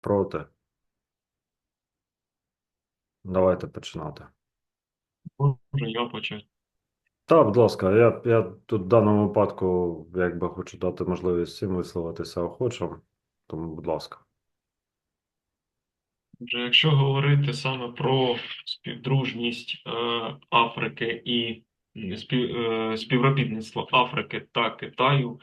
Проти. Давайте починати. Я почати. Так, будь ласка, я, я тут в даному випадку якби хочу дати можливість всім висловитися охочим, тому, будь ласка. Отже, якщо говорити саме про співдружність е, Африки і спів, е, співробітництво Африки та Китаю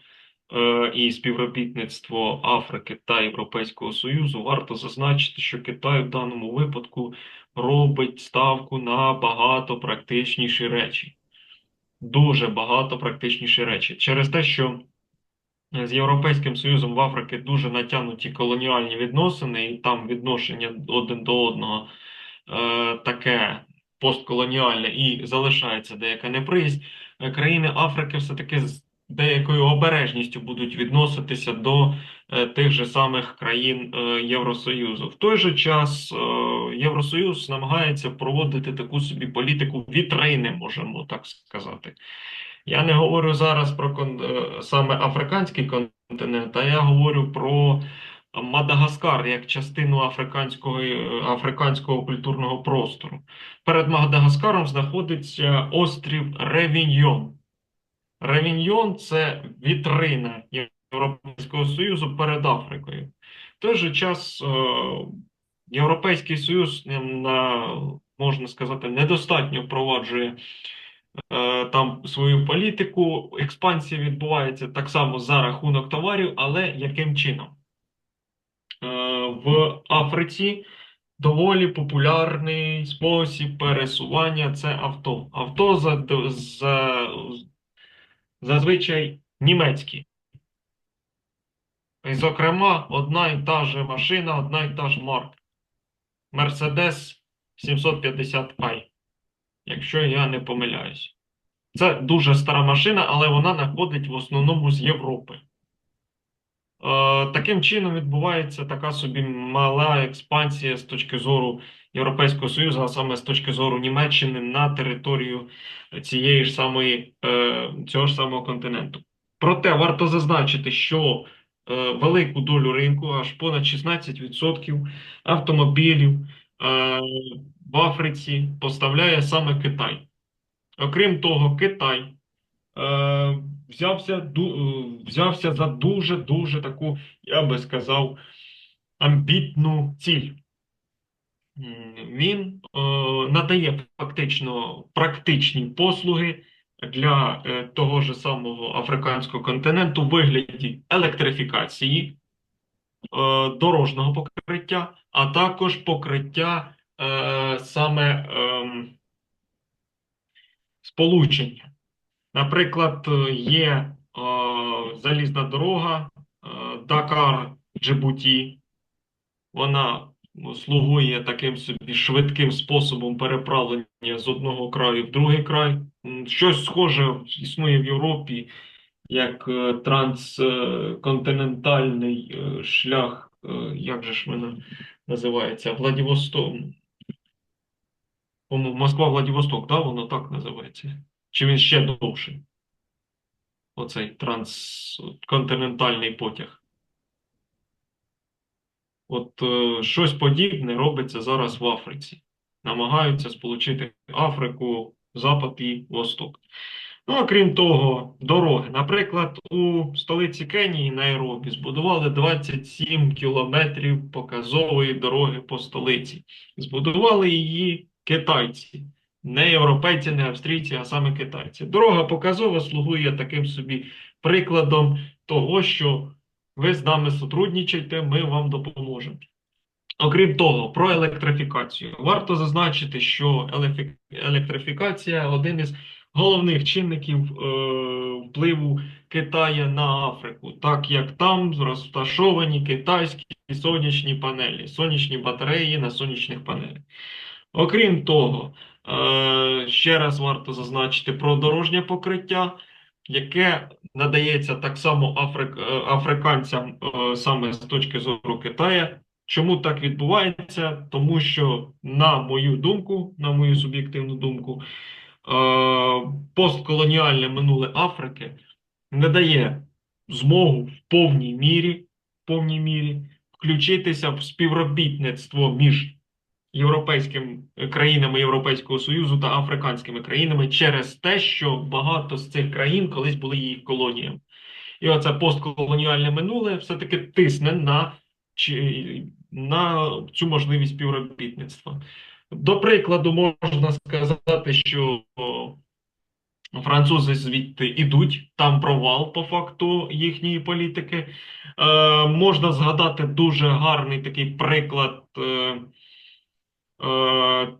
і співробітництво Африки та Європейського Союзу, варто зазначити, що Китай в даному випадку робить ставку на багато практичніші речі. Дуже багато практичніші речі. Через те, що з Європейським Союзом в Африці дуже натягнуті колоніальні відносини, і там відношення один до одного е, таке постколоніальне і залишається деяка неприязнь, е, країни Африки все-таки деякою обережністю будуть відноситися до е, тих же самих країн е, Євросоюзу. В той же час е, Євросоюз намагається проводити таку собі політику вітрини, можемо так сказати. Я не говорю зараз про кон- саме африканський континент, а я говорю про Мадагаскар як частину африканського, африканського культурного простору. Перед Мадагаскаром знаходиться острів Ревіньйон. Ревіньйон це вітрина Європейського Союзу перед Африкою. В той же час е, Європейський Союз, е, можна сказати, недостатньо впроваджує е, там свою політику. Експансія відбувається так само за рахунок товарів, але яким чином? Е, в Африці доволі популярний спосіб пересування це авто. Авто за, за, зазвичай німецькі. І, зокрема, одна і та ж машина, одна і та ж марка. Mercedes 750i, якщо я не помиляюсь. Це дуже стара машина, але вона надходить в основному з Європи. Е, таким чином відбувається така собі мала експансія з точки зору Європейського Союзу, а саме з точки зору Німеччини на територію цієї ж самої, е, цього ж самого континенту. Проте варто зазначити, що е, велику долю ринку, аж понад 16% автомобілів е, в Африці поставляє саме Китай. Окрім того, Китай взявся, взявся за дуже-дуже таку, я би сказав, амбітну ціль. Він е, надає фактично практичні послуги для е, того ж самого африканського континенту у вигляді електрифікації, е, дорожнього покриття, а також покриття саме ем, сполучення. Наприклад, є залізна дорога е, Дакар-Джибуті. Вона слугує таким собі швидким способом переправлення з одного краю в другий край. Щось схоже існує в Європі, як е, трансконтинентальний е, шлях, е, як же ж він називається, Владивосток. Москва-Владивосток, да, воно так називається. Чи він ще довший? Оцей трансконтинентальний потяг. От е, щось подібне робиться зараз в Африці. Намагаються сполучити Африку, Запад і Восток. Ну, а крім того, дороги. Наприклад, у столиці Кенії Найробі збудували 27 кілометрів показової дороги по столиці. Збудували її китайці. Не європейці, не австрійці, а саме китайці. Дорога показова слугує таким собі прикладом того, що ви з нами сотрудничайте, ми вам допоможемо. Окрім того, про електрифікацію. Варто зазначити, що електрифікація один із головних чинників е, впливу Китаю на Африку, так як там розташовані китайські сонячні панелі, сонячні батареї на сонячних панелях. Окрім того, е, ще раз варто зазначити про дорожнє покриття, яке надається так само африк, е, африканцям е, саме з точки зору Китаю. Чому так відбувається? Тому що, на мою думку, на мою суб'єктивну думку, е, постколоніальне минуле Африки не дає змогу в повній мірі, в повній мірі включитися в співробітництво між європейськими країнами Європейського Союзу та африканськими країнами через те, що багато з цих країн колись були їх колоніями. І оце постколоніальне минуле все-таки тисне на, на цю можливість співробітництва. До прикладу, можна сказати, що французи звідти ідуть, там провал по факту їхньої політики. Е, можна згадати дуже гарний такий приклад е,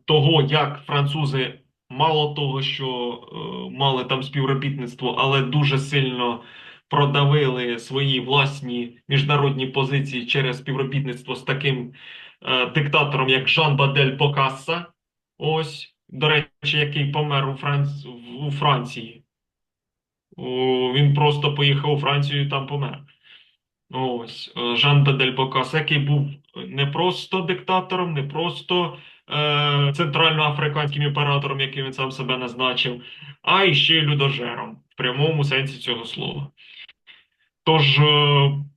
того, як французи мало того, що е, мали там співробітництво, але дуже сильно продавили свої власні міжнародні позиції через співробітництво з таким е, диктатором, як Жан Бадель Бокасса. Ось, до речі, який помер у, Франц... у Франції. Він просто поїхав у Францію і там помер. Ось, е, Жан Бадель Бокасса, який був не просто диктатором, не просто е, центральноафриканським імператором, яким він сам себе назначив, а і ще й людожером в прямому сенсі цього слова. Тож, е,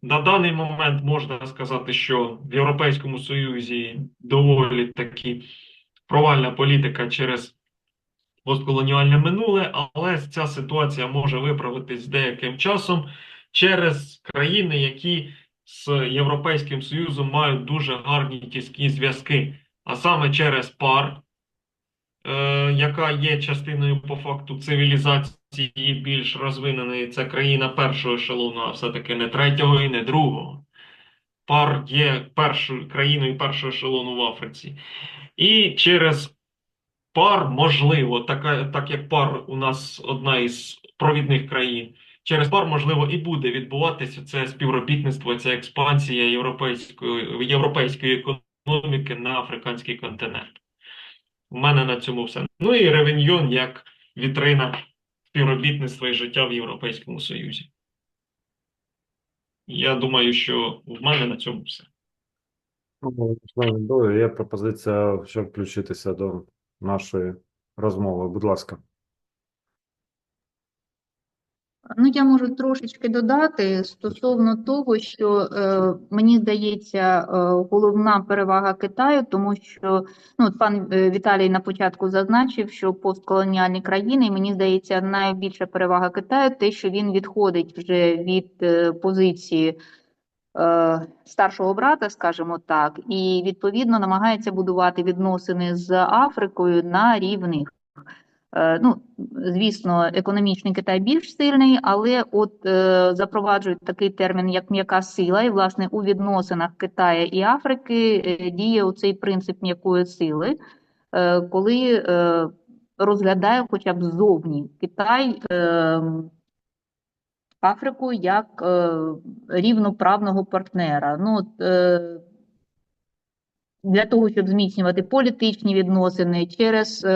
на даний момент можна сказати, що в Європейському Союзі доволі таки провальна політика через постколоніальне минуле, але ця ситуація може виправитись деяким часом через країни, які з Європейським Союзом мають дуже гарні тісні зв'язки, а саме через ПАР, е, яка є частиною по факту цивілізації більш розвиненої. Це країна першого ешелону, а все-таки не третього і не другого. ПАР є першою країною першого ешелону в Африці. І через пар, можливо, така, так як пар у нас одна із провідних країн, через пар, можливо, і буде відбуватися це співробітництво, ця експансія європейської, європейської економіки на африканський континент. У мене на цьому все. Ну і ревеньйон як вітрина співробітництва і життя в Європейському Союзі. Я думаю, що в мене на цьому все. Ну, є пропозиція, щоб включитися до нашої розмови. Будь ласка. Ну, я можу трошечки додати стосовно того, що е, мені здається, е, головна перевага Китаю, тому що ну, пан е, Віталій на початку зазначив, що постколоніальні країни, і мені здається, найбільша перевага Китаю те, що він відходить вже від е, позиції е, старшого брата, скажімо так, і відповідно намагається будувати відносини з Африкою на рівних. Е, Ну, звісно, економічний Китай більш сильний, але от е, запроваджують такий термін, як м'яка сила, і власне у відносинах Китаю і Африки е, діє оцей принцип м'якої сили, коли розглядає хоча б ззовні Китай Африку як е, рівноправного партнера. Ну, е, для того, щоб зміцнювати політичні відносини через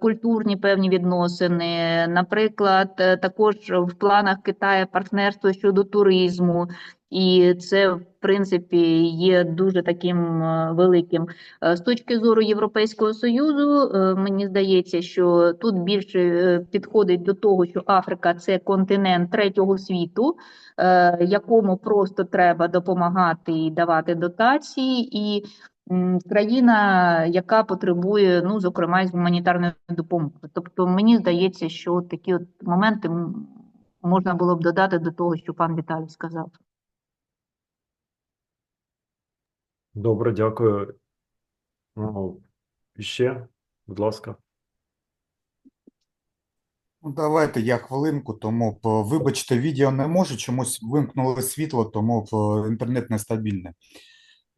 культурні певні відносини. Наприклад, е, також в планах Китаю партнерство щодо туризму, і це, в принципі, є дуже таким е, великим. Е, З точки зору Європейського Союзу, е, мені здається, що тут більше е, підходить до того, що Африка це континент третього світу, е, якому просто треба допомагати і давати дотації, і країна, яка потребує, ну, зокрема, гуманітарної допомоги. Тобто, мені здається, що такі от моменти можна було б додати до того, що пан Віталій сказав. Добре, дякую. Ну, ще, будь ласка. Ну, давайте я хвилинку, тому б, вибачте, відео не можу, чомусь вимкнули світло, тому б, інтернет нестабільний.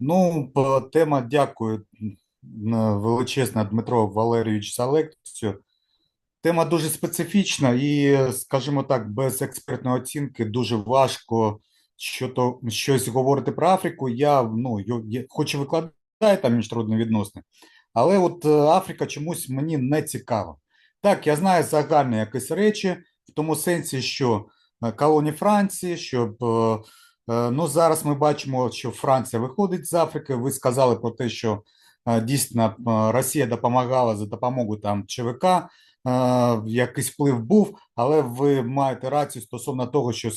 Ну, тема, дякую м, величезна Дмитро Валерійович за лекцію. Тема дуже специфічна і, скажімо так, без експертної оцінки дуже важко що-то, щось говорити про Африку. Я, ну, я, хоч і викладаю там міжнародні відносини, але от е, Африка чомусь мені не цікава. Так, я знаю загальні якісь речі, в тому сенсі, що е, колонії Франції, щоб е, е, ну зараз ми бачимо, що Франція виходить з Африки. Ви сказали про те, що е, дійсно е, Росія допомагала за допомогою там ЧВК. е, Якийсь вплив був, але ви маєте рацію стосовно того, що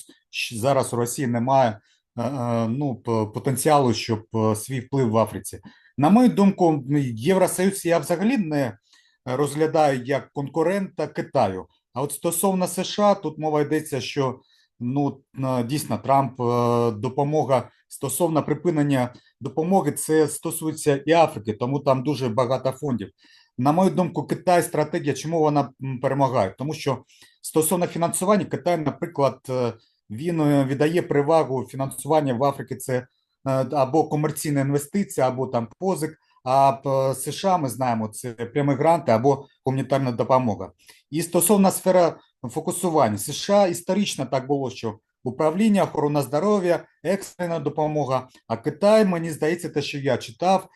зараз у Росії немає е, е, ну, потенціалу, щоб е, свій вплив в Африці. На мою думку, Євросоюз я взагалі не розглядаю як конкурента Китаю. А от стосовно США, тут мова йдеться, що ну дійсно Трамп е, допомога стосовно припинення допомоги, це стосується і Африки, тому там дуже багато фондів. На мою думку, Китай стратегія, чому вона перемагає? Тому що стосовно фінансування, Китай, наприклад, е, він е, віддає перевагу фінансування в Африці. Це або комерційна інвестиція, або там позик. А США ми знаємо, це прямі гранти або гуманітарна допомога. І стосовно сфери фокусування, США історично так було, що управління, охорона здоров'я, екстрена допомога. А Китай, мені здається, те, що я читав,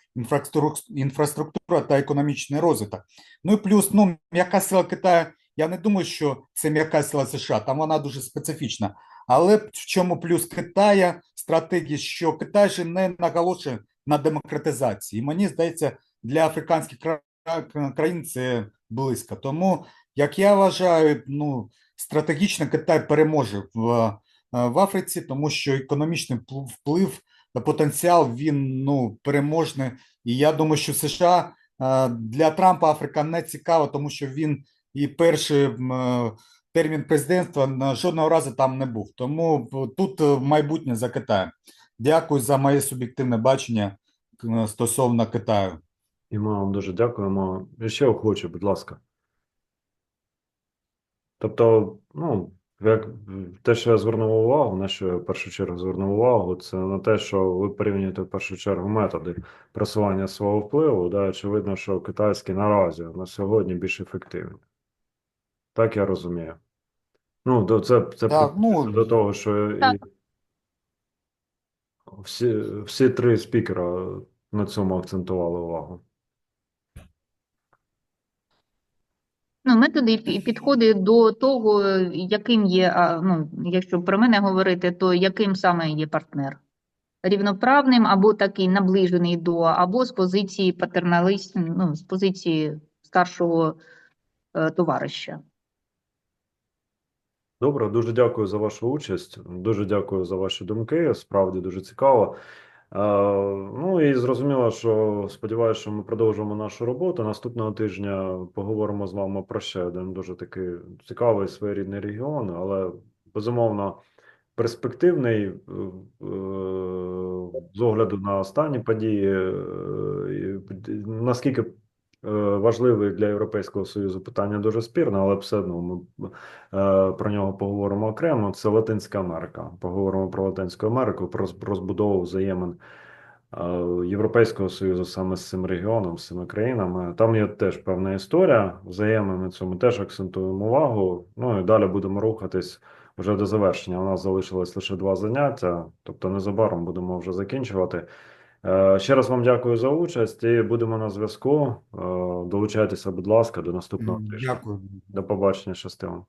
інфраструктура та економічний розвиток. Ну і плюс, ну, м'яка сила Китаю, я не думаю, що це м'яка сила США, там вона дуже специфічна. Але в чому плюс Китая стратегії, що Китай же не наголошує на демократизації. І мені здається, для африканських країн це близько. Тому, як я вважаю, ну, стратегічно Китай переможе в, е, в Африці, тому що економічний впл- вплив, потенціал він ну, переможний. І я думаю, що США е, для Трампа Африка не цікава, тому що він і перший е, термін президентства жодного разу там не був. Тому тут майбутнє за Китаєм. Дякую за моє суб'єктивне бачення стосовно Китаю. І ми вам дуже дякуємо. Ще охоче, будь ласка. Тобто, ну, як те, що я звернув увагу, на що я в першу чергу звернув увагу, це на те, що ви порівнюєте в першу чергу методи просування свого впливу. Да, очевидно, що китайські наразі на сьогодні більш ефективні. Так я розумію. Ну, це, це Так, ну, до того, що і всі, всі три спікера на цьому акцентували увагу. Ну, методи і пі- підходи до того, яким є, ну, якщо про мене говорити, то яким саме є партнер? Рівноправним або такий наближений до, або з позиції патерналист, ну, з позиції старшого е, товариша. Добре, дуже дякую за вашу участь. Дуже дякую за ваші думки. Справді дуже цікаво. Ну і зрозуміло, що сподіваюся, що ми продовжимо нашу роботу. Наступного тижня поговоримо з вами про ще один дуже такий цікавий своєрідний регіон, але безумовно перспективний е, е, з огляду на останні події. е, Наскільки е, важливий для Європейського Союзу питання дуже спірне, але все одно ми е, про нього поговоримо окремо. Це Латинська Америка. Поговоримо про Латинську Америку, про роз- розбудову взаємин е, Європейського Союзу саме з цим регіоном, з цими країнами. Там є теж певна історія. Взаємин на цьому теж акцентуємо увагу. Ну і далі будемо рухатись вже до завершення. У нас залишилось лише два заняття, тобто незабаром будемо вже закінчувати. Е, Ще раз вам дякую за участь і будемо на зв'язку. Е, Долучайтеся, будь ласка, до наступного тижня. Дякую. До побачення, щастя вам.